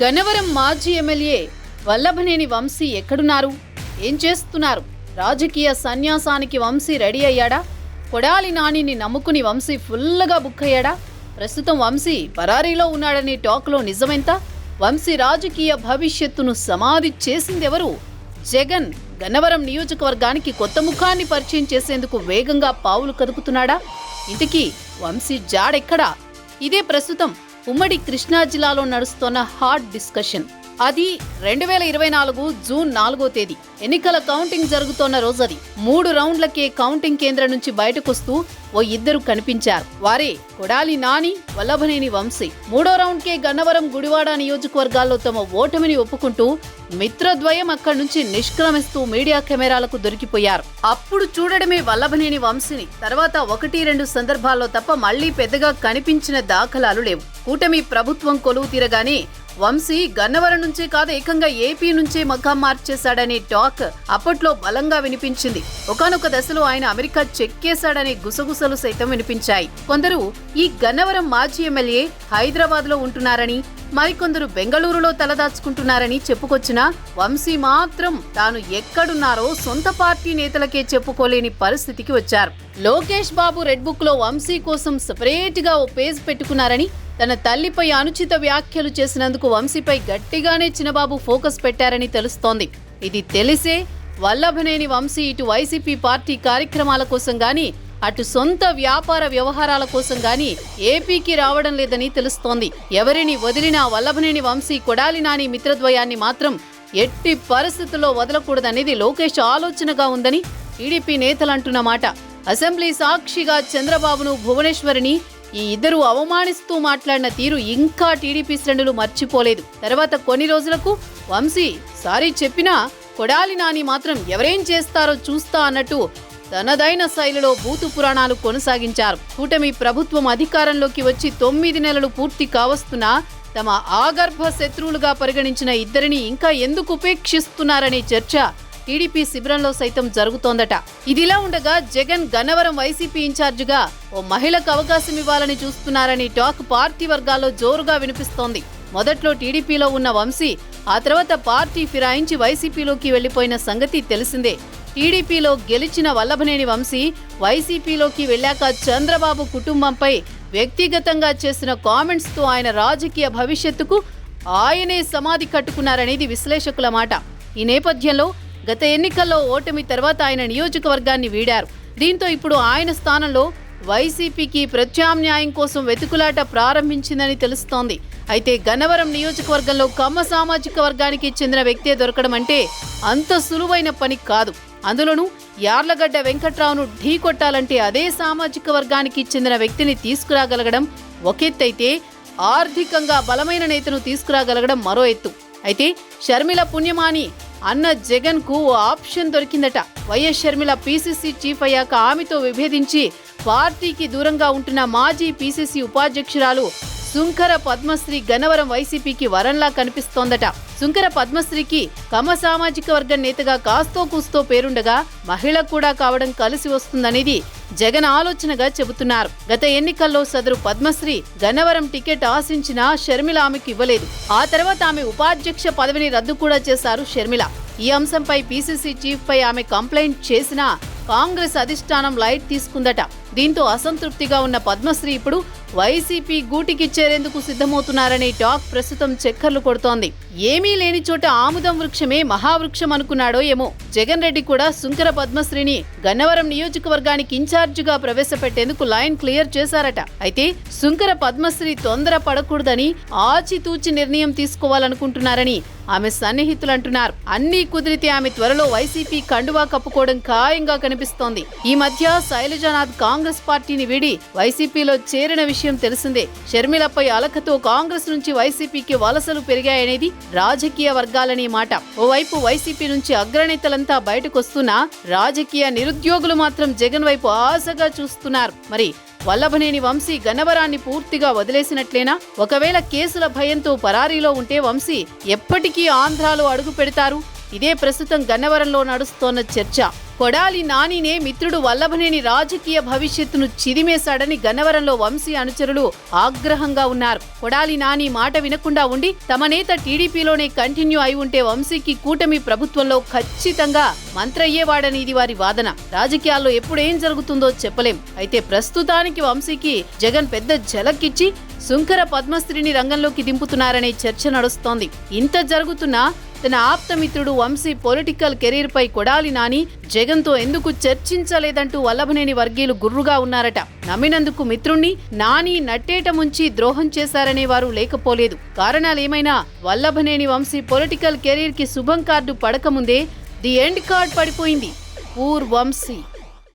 గన్నవరం మాజీ ఎమ్మెల్యే వల్లభనేని వంశీ ఎక్కడున్నారు? ఏం చేస్తున్నారు? రాజకీయ సన్యాసానికి వంశీ రెడీ అయ్యాడా? కొడాలి నానిని నమ్ముకుని వంశీ ఫుల్గా బుక్ అయ్యాడా? ప్రస్తుతం వంశీ పరారీలో ఉన్నాడని టాక్లో నిజమెంత? వంశీ రాజకీయ భవిష్యత్తును సమాధి చేసిందెవరు? జగన్ గన్నవరం నియోజకవర్గానికి కొత్త ముఖాన్ని పరిచయం చేసేందుకు వేగంగా పావులు కదుపుతున్నాడా? ఇంతకీ వంశీ జాడెక్కడా? ఇదే ప్రస్తుతం ఉమ్మడి కృష్ణా జిల్లాలో నడుస్తున్న హాట్ డిస్కషన్. అది రెండు వేల ఇరవై నాలుగు జూన్ నాలుగో తేదీ. ఎన్నికల కౌంటింగ్ జరుగుతోన్న రోజది మూడు రౌండ్లకే కౌంటింగ్ కేంద్రం నుంచి బయటకొస్తూ ఓ ఇద్దరు కనిపించారు. వారే కొడాలి నాని వల్లభనేని వంశీ. మూడో రౌండ్కే గన్నవరం గుడివాడ నియోజకవర్గాల్లో తమ ఓటమిని ఒప్పుకుంటూ మిత్రద్వయం అక్కడి నుంచి నిష్క్రమిస్తూ మీడియా కెమెరాలకు దొరికిపోయారు. అప్పుడు చూడడమే వల్లభనేని వంశీని. తర్వాత ఒకటి రెండు సందర్భాల్లో తప్ప మళ్ళీ పెద్దగా కనిపించిన దాఖలాలు లేవు. కూటమి ప్రభుత్వం కొలువు తీరగానే వంశీ గన్నవరం నుంచే కాదు ఏకంగా ఏపీ నుంచే మగ్గం మార్చేశాడనే టాక్ అప్పట్లో బలంగా వినిపించింది. ఒకానొక దశలో ఆయన అమెరికా చెక్కేశాడనే గుసగుసలు సైతం వినిపించాయి. కొందరు ఈ గన్నవరం మాజీ ఎమ్మెల్యే హైదరాబాద్లో ఉంటున్నారని మరికొందరు బెంగళూరులో తలదాచుకుంటున్నారని చెప్పుకొచ్చినా వంశీ మాత్రం తాను ఎక్కడున్నారో సొంత పార్టీ నేతలకే చెప్పుకోలేని పరిస్థితికి వచ్చారు. లోకేష్ బాబు రెడ్ బుక్లో వంశీ కోసం సపరేట్గా ఓ పేజ్ పెట్టుకున్నారని తన తల్లిపై అనుచిత వ్యాఖ్యలు చేసినందుకు వంశీపై గట్టిగానే చిన్నబాబు ఫోకస్ పెట్టారని తెలుస్తోంది. ఇది తెలిసే వల్లభనేని వంశీ ఇటు వైసీపీ పార్టీ కార్యక్రమాల కోసం గాని అటు సొంత వ్యాపార వ్యవహారాల కోసం గాని ఏపీకి రావడం లేదని తెలుస్తోంది. ఎవరిని వదిలినా వల్లభనేని వంశీ కొడాలి నాని మిత్రద్వయాన్ని మాత్రం ఎట్టి పరిస్థితుల్లో వదలకూడదనేది లోకేష్ ఆలోచనగా ఉందని టీడీపీ నేతలంటున్నమాట అసెంబ్లీ సాక్షిగా చంద్రబాబును భువనేశ్వరిని ఈ ఇద్దరు అవమానిస్తూ మాట్లాడిన తీరు ఇంకా టీడీపీ శ్రేణులు మర్చిపోలేదు. తర్వాత కొన్ని రోజులకు వంశీ సారీ చెప్పినా కొడాలి నాని మాత్రం ఎవరేం చేస్తారో చూస్తా అన్నట్టు తనదైన శైలిలో బూతు పురాణాలు కొనసాగించారు. కూటమి ప్రభుత్వం అధికారంలోకి వచ్చి తొమ్మిది నెలలు పూర్తి కావస్తున్నా తమ ఆగర్భ శత్రువులుగా పరిగణించిన ఇద్దరిని ఇంకా ఎందుకు ఉపేక్షిస్తున్నారనే చర్చ టీడీపీ శిబిరంలో సైతం జరుగుతోందట. ఇదిలా ఉండగా జగన్ గన్నవరం వైసీపీ ఇన్ఛార్జిగా ఓ మహిళకు అవకాశం ఇవ్వాలని చూస్తున్నారని టాక్ పార్టీ వర్గాల్లో జోరుగా వినిపిస్తోంది. మొదట్లో టీడీపీలో ఉన్న వంశీ ఆ తర్వాత పార్టీ ఫిరాయించి వైసీపీలోకి వెళ్ళిపోయిన సంగతి తెలిసిందే. టీడీపీలో గెలిచిన వల్లభనేని వంశీ వైసీపీలోకి వెళ్ళాక చంద్రబాబు కుటుంబంపై వ్యక్తిగతంగా చేసిన కామెంట్స్తో ఆయన రాజకీయ భవిష్యత్తుకు ఆయనే సమాధి కట్టుకున్నారనేది విశ్లేషకుల మాట. ఈ నేపథ్యంలో గత ఎన్నికల్లో ఓటమి తర్వాత ఆయన నియోజకవర్గాన్ని వీడారు. దీంతో ఇప్పుడు ఆయన స్థానంలో వైసీపీకి ప్రత్యామ్నాయం కోసం వెతుకులాట ప్రారంభించిందని తెలుస్తోంది. అయితే గన్నవరం నియోజకవర్గంలో కమ్మ సామాజిక వర్గానికి చెందిన వ్యక్తే దొరకడం అంటే అంత సులువైన పని కాదు. అందులోనూ యార్లగడ్డ వెంకట్రావును ఢీ కొట్టాలంటే అదే సామాజిక వర్గానికి చెందిన వ్యక్తిని తీసుకురాగలగడం ఒకెత్తైతే ఆర్థికంగా బలమైన నేతను తీసుకురాగలగడం మరో ఎత్తు. అయితే షర్మిల పుణ్యమాని అన్న జగన్కు ఓ ఆప్షన్ దొరికిందట. వైఎస్ షర్మిల పీసీసీ చీఫ్ అయ్యాక ఆమెతో విభేదించి పార్టీకి దూరంగా ఉంటున్న మాజీ పీసీసీ ఉపాధ్యక్షురాలు సుంకర పద్మశ్రీ గన్నవరం వైసీపీకి వరంలా కనిపిస్తోందట. సుంకర పద్మశ్రీకి కమ సామాజిక వర్గం నేతగా కాస్తో కూస్తో పేరుండగా మహిళ కూడా కావడం కలిసి వస్తుందనేది జగన్ ఆలోచనగా చెబుతున్నారు. గత ఎన్నికల్లో సదరు పద్మశ్రీ గన్నవరం టికెట్ ఆశించినా షర్మిల ఆమెకు ఇవ్వలేదు. ఆ తర్వాత ఆమె ఉపాధ్యక్ష పదవిని రద్దు కూడా చేశారు షర్మిల. ఈ అంశంపై పీసీసీ చీఫ్ పై ఆమె కంప్లైంట్ చేసినా కాంగ్రెస్ అధిష్టానం లైట్ తీసుకుందట. దీంతో అసంతృప్తిగా ఉన్న పద్మశ్రీ ఇప్పుడు వైసీపీ గూటికి చేరేందుకు సిద్ధమవుతున్నారనే టాక్ ప్రస్తుతం చక్కర్లు కొడుతోంది. ఏమీ లేని చోట ఆముదం వృక్షమే మహావృక్షం అనుకున్నాడో ఏమో. జగన్ రెడ్డి కూడా సుంకర పద్మశ్రీని గన్నవరం నియోజకవర్గానికి ఇన్ఛార్జిగా ప్రవేశపెట్టేందుకు లైన్ క్లియర్ చేశారట. అయితే సుంకర పద్మశ్రీ తొందర పడకూడదని ఆచితూచి నిర్ణయం తీసుకోవాలనుకుంటున్నారని ఆమె సన్నిహితులు అంటున్నారు అన్నీ కుదిరితే ఆమె త్వరలో వైసీపీ కండువా కప్పుకోవడం ఖాయంగా కనిపిస్తోంది. ఈ మధ్య శైలజానాథ్ కాంగ్రెస్ కాంగ్రెస్ పార్టీని వీడి వైసీపీలో చేరిన విషయం తెలిసిందే. షర్మిలపై అలకతో కాంగ్రెస్ నుంచి వైసీపీకి వలసలు పెరిగాయనేది రాజకీయ వర్గాలనే మాట. ఓవైపు వైసీపీ నుంచి అగ్రనేతలంతా బయటకొస్తున్నా రాజకీయ నిరుద్యోగులు మాత్రం జగన్ వైపు ఆశగా చూస్తున్నారు. మరి వల్లభనేని వంశీ గన్నవరాన్ని పూర్తిగా వదిలేసినట్లేనా? ఒకవేళ కేసుల భయంతో పరారీలో ఉంటే వంశీ ఎప్పటికీ ఆంధ్రాలో అడుగు పెడతారు? ఇదే ప్రస్తుతం గన్నవరంలో నడుస్తోన్న చర్చ. కొడాలి నానినే మిత్రుడు వల్లభనేని రాజకీయ భవిష్యత్తును చిదిమేశాడని గన్నవరంలో వంశీ అనుచరులు ఆగ్రహంగా ఉన్నారు. కొడాలి నాని మాట వినకుండా ఉండి తమ నేత టీడీపీలోనే కంటిన్యూ అయి ఉంటే వంశీకి కూటమి ప్రభుత్వంలో ఖచ్చితంగా మంత్రయ్యేవాడని ఇది వారి వాదన. రాజకీయాల్లో ఎప్పుడేం జరుగుతుందో చెప్పలేం. అయితే ప్రస్తుతానికి వంశీకి జగన్ పెద్ద జలక్కిచ్చి శుంకర పద్మశ్రీని రంగంలోకి దింపుతున్నారనే చర్చ నడుస్తోంది. ఇంత జరుగుతున్నా తన ఆప్తమిత్రుడు వంశీ పొలిటికల్ కెరీర్పై కొడాలి నాని జగన్తో ఎందుకు చర్చించలేదంటూ వల్లభనేని వర్గీయులు గుర్రుగా ఉన్నారట. నమ్మినందుకు మిత్రుణ్ణి నాని నట్టేట ముంచి ద్రోహం చేశారనే వారు లేకపోలేదు. కారణాలేమైనా వల్లభనేని వంశీ పొలిటికల్ కెరీర్కి శుభం కార్డు పడకముందే ది ఎండ్ కార్డ్ పడిపోయింది. పూర్ వంశీ